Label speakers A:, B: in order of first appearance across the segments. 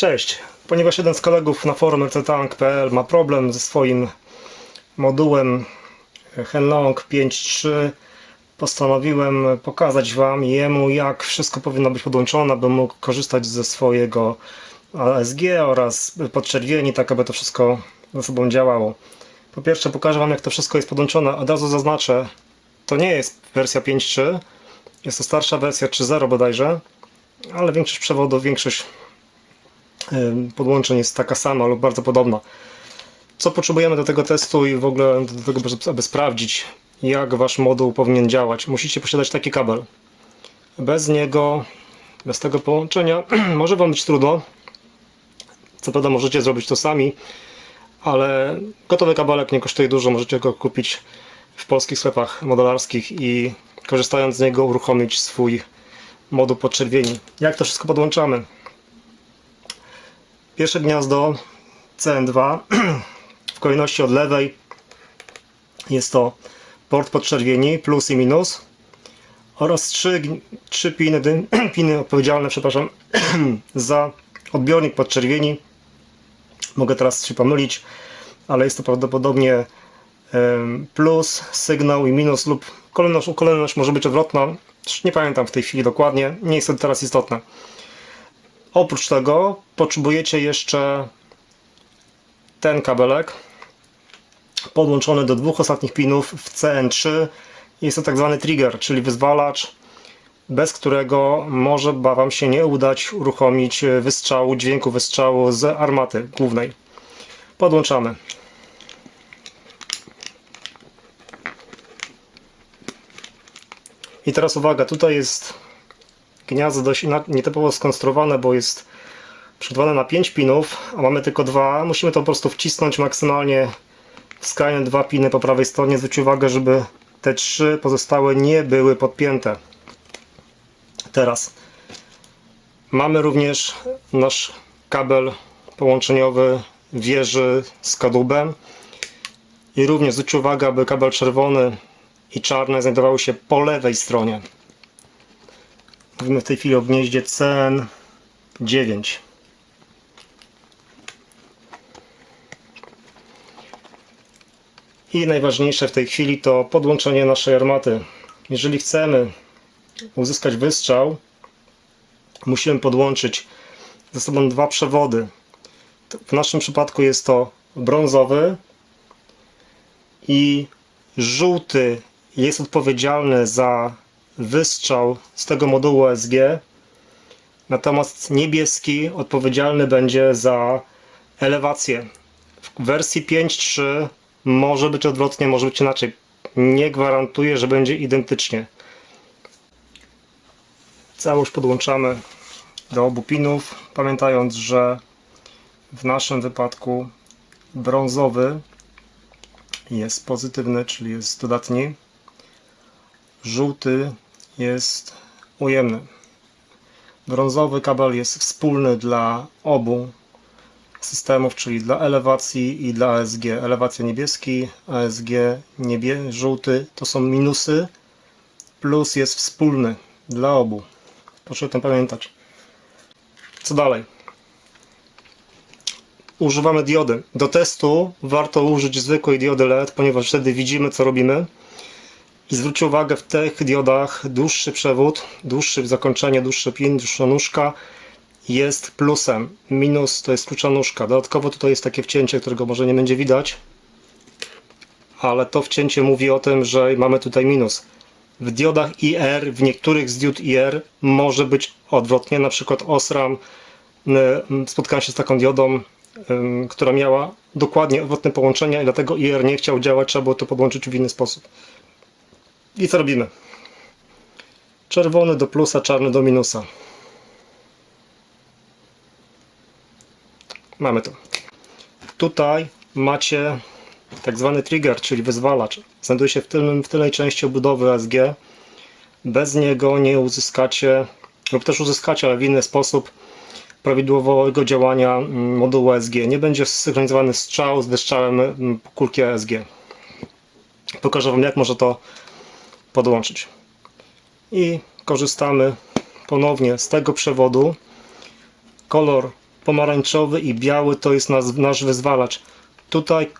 A: Cześć. Ponieważ jeden z kolegów na forum rctank.pl ma problem ze swoim modułem Henlong 5.3 postanowiłem pokazać Wam jemu jak wszystko powinno być podłączone, aby mógł korzystać ze swojego ASG oraz podczerwieni, tak aby to wszystko ze sobą działało. Po pierwsze pokażę Wam jak to wszystko jest podłączone. Od razu zaznaczę, to nie jest wersja 5.3, jest to starsza wersja 3.0 bodajże, ale większość przewodów, większość podłączeń jest taka sama lub bardzo podobna. Co potrzebujemy do tego testu i w ogóle do tego, aby sprawdzić, jak wasz moduł powinien działać? Musicie posiadać taki kabel. Bez niego, bez tego połączenia, może wam być trudno. Co prawda, możecie zrobić to sami, ale gotowy kabelek nie kosztuje dużo. Możecie go kupić w polskich sklepach modelarskich i korzystając z niego uruchomić swój moduł podczerwieni. Jak to wszystko podłączamy? Pierwsze gniazdo CN2 w kolejności od lewej jest to port podczerwieni plus i minus oraz trzy, trzy piny, piny odpowiedzialne przepraszam, za odbiornik podczerwieni. Mogę teraz się pomylić, ale jest to prawdopodobnie plus, sygnał i minus lub kolejność, kolejność może być odwrotna. Nie pamiętam w tej chwili dokładnie, nie jest to teraz istotne. Oprócz tego potrzebujecie jeszcze ten kabelek podłączony do dwóch ostatnich pinów w CN3. Jest to tak zwany trigger, czyli wyzwalacz, bez którego może Wam się nie udać uruchomić wystrzału, dźwięku wystrzału z armaty głównej. Podłączamy. I teraz uwaga, tutaj jest gniazdo dość nietypowo skonstruowane, bo jest przygotowane na 5 pinów, a mamy tylko dwa. Musimy to po prostu wcisnąć maksymalnie skrajne dwa piny po prawej stronie. Zwróć uwagę, żeby te trzy pozostałe nie były podpięte. Teraz mamy również nasz kabel połączeniowy wieży z kadłubem. I również zwróć uwagę, aby kabel czerwony i czarny znajdowały się po lewej stronie. Mówimy w tej chwili o gnieździe CN9. I najważniejsze w tej chwili to podłączenie naszej armaty. Jeżeli chcemy uzyskać wystrzał, musimy podłączyć ze sobą dwa przewody. W naszym przypadku jest to brązowy i żółty jest odpowiedzialny za wystrzał z tego modułu SG, natomiast niebieski odpowiedzialny będzie za elewację. W wersji 5.3 może być odwrotnie, może być inaczej. Nie gwarantuję, że będzie identycznie. Całość podłączamy do obu pinów, pamiętając, że w naszym wypadku brązowy jest pozytywny, czyli jest dodatni. Żółty jest ujemny. Brązowy kabel jest wspólny dla obu systemów, czyli dla elewacji i dla ASG. Elewacja niebieski, ASG niebie, żółty to są minusy, plus jest wspólny dla obu. Proszę o tym pamiętać. Co dalej? Używamy diody. Do testu warto użyć zwykłej diody LED, ponieważ wtedy widzimy co robimy. I zwróćcie uwagę, w tych diodach dłuższy przewód, dłuższe zakończenie, dłuższy pin, dłuższa nóżka jest plusem. Minus to jest krótsza nóżka. Dodatkowo tutaj jest takie wcięcie, którego może nie będzie widać, ale to wcięcie mówi o tym, że mamy tutaj minus. W diodach IR, w niektórych z diod IR może być odwrotnie. Na przykład Osram y, spotkałem się z taką diodą, ym, która miała dokładnie odwrotne połączenia i dlatego IR nie chciał działać, trzeba było to podłączyć w inny sposób. I co robimy? Czerwony do plusa, czarny do minusa. Mamy to. Tutaj macie tak zwany trigger, czyli wyzwalacz. Znajduje się w, tylnym, w tylnej części obudowy ASG. Bez niego nie uzyskacie, lub też uzyskacie, ale w inny sposób, prawidłowego działania mm, modułu ASG. Nie będzie zsynchronizowany strzał z wystrzałem mm, kulki ASG. Pokażę Wam, jak można to podłączyć. I korzystamy ponownie z tego przewodu. Kolor pomarańczowy i biały to jest nas, nasz wyzwalacz. Tutaj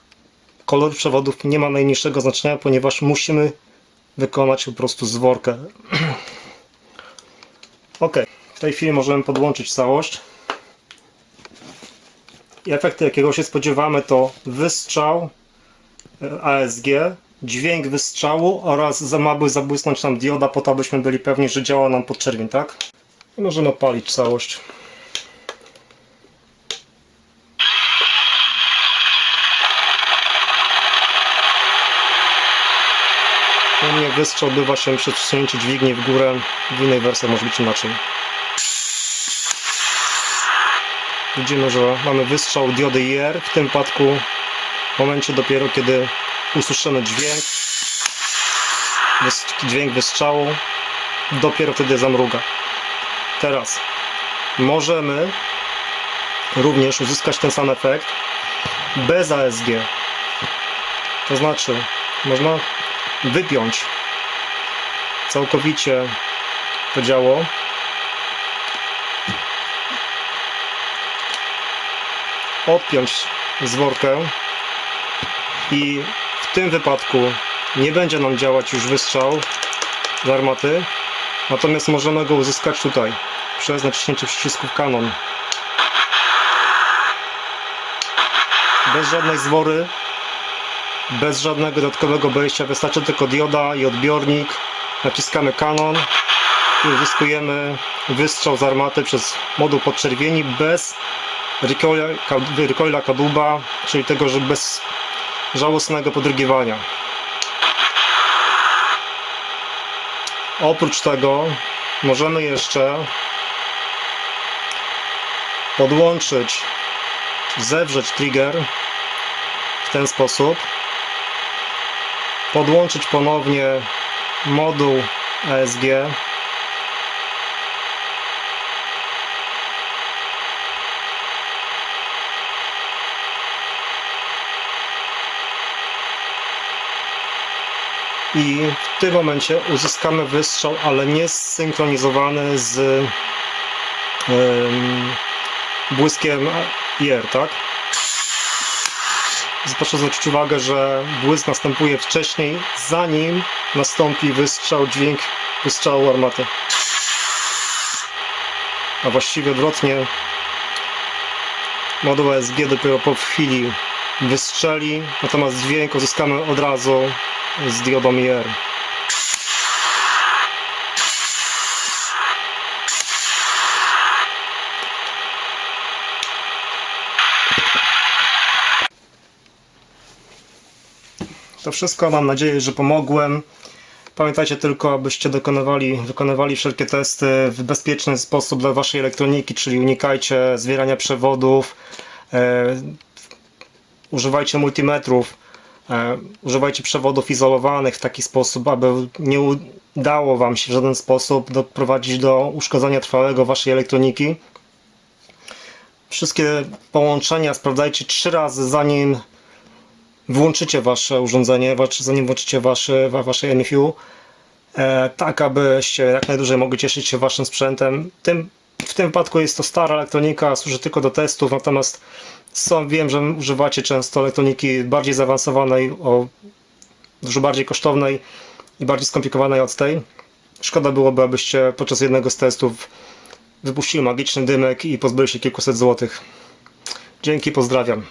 A: kolor przewodów nie ma najmniejszego znaczenia, ponieważ musimy wykonać po prostu zworkę. ok, w tej chwili możemy podłączyć całość. I efekty jakiego się spodziewamy to wystrzał e, ASG, dźwięk wystrzału oraz by zabłysnąć nam dioda po to, abyśmy byli pewni, że działa nam podczerwień, tak? I możemy opalić całość. U mnie wystrzał odbywa się przez wsunięcie dźwigni w górę, w innej wersji może być inaczej. Widzimy, że mamy wystrzał diody IR, w tym wypadku w momencie dopiero kiedy usłyszymy dźwięk, dźwięk wystrzału, dopiero wtedy zamruga. Teraz możemy również uzyskać ten sam efekt bez ASG. To znaczy, można wypiąć całkowicie to działo. Odpiąć zworkę i w tym wypadku nie będzie nam działać już wystrzał z armaty, natomiast możemy go uzyskać tutaj przez naciśnięcie przycisków Canon. Bez żadnej zwory, bez żadnego dodatkowego wejścia, wystarczy tylko dioda i odbiornik. Naciskamy Canon i uzyskujemy wystrzał z armaty przez moduł podczerwieni bez recoila kadłuba, czyli tego, że bez żałosnego podrygiwania. Oprócz tego możemy jeszcze podłączyć, zewrzeć trigger w ten sposób, podłączyć ponownie moduł ASG i w tym momencie uzyskamy wystrzał, ale nie zsynchronizowany z błyskiem IR, tak? Proszę zwrócić uwagę, że błysk następuje wcześniej, zanim nastąpi wystrzał, dźwięk wystrzału armaty. A właściwie odwrotnie, moduł ASG dopiero po chwili wystrzeli, natomiast dźwięk uzyskamy od razu z diodą. To wszystko mam nadzieję, że pomogłem. Pamiętajcie tylko, abyście dokonywali, wykonywali wszelkie testy w bezpieczny sposób dla waszej elektroniki, czyli unikajcie zwierania przewodów, e, używajcie multimetrów, używajcie przewodów izolowanych w taki sposób, aby nie udało wam się w żaden sposób doprowadzić do uszkodzenia trwałego waszej elektroniki. Wszystkie połączenia sprawdzajcie trzy razy zanim włączycie wasze urządzenie, zanim włączycie wasze, wa- wasze NFU, e, tak abyście jak najdłużej mogli cieszyć się waszym sprzętem. Tym, w tym wypadku jest to stara elektronika, służy tylko do testów, natomiast są, wiem, że używacie często elektroniki bardziej zaawansowanej, o dużo bardziej kosztownej i bardziej skomplikowanej od tej. Szkoda byłoby, abyście podczas jednego z testów wypuścili magiczny dymek i pozbyli się kilkuset złotych. Dzięki, pozdrawiam.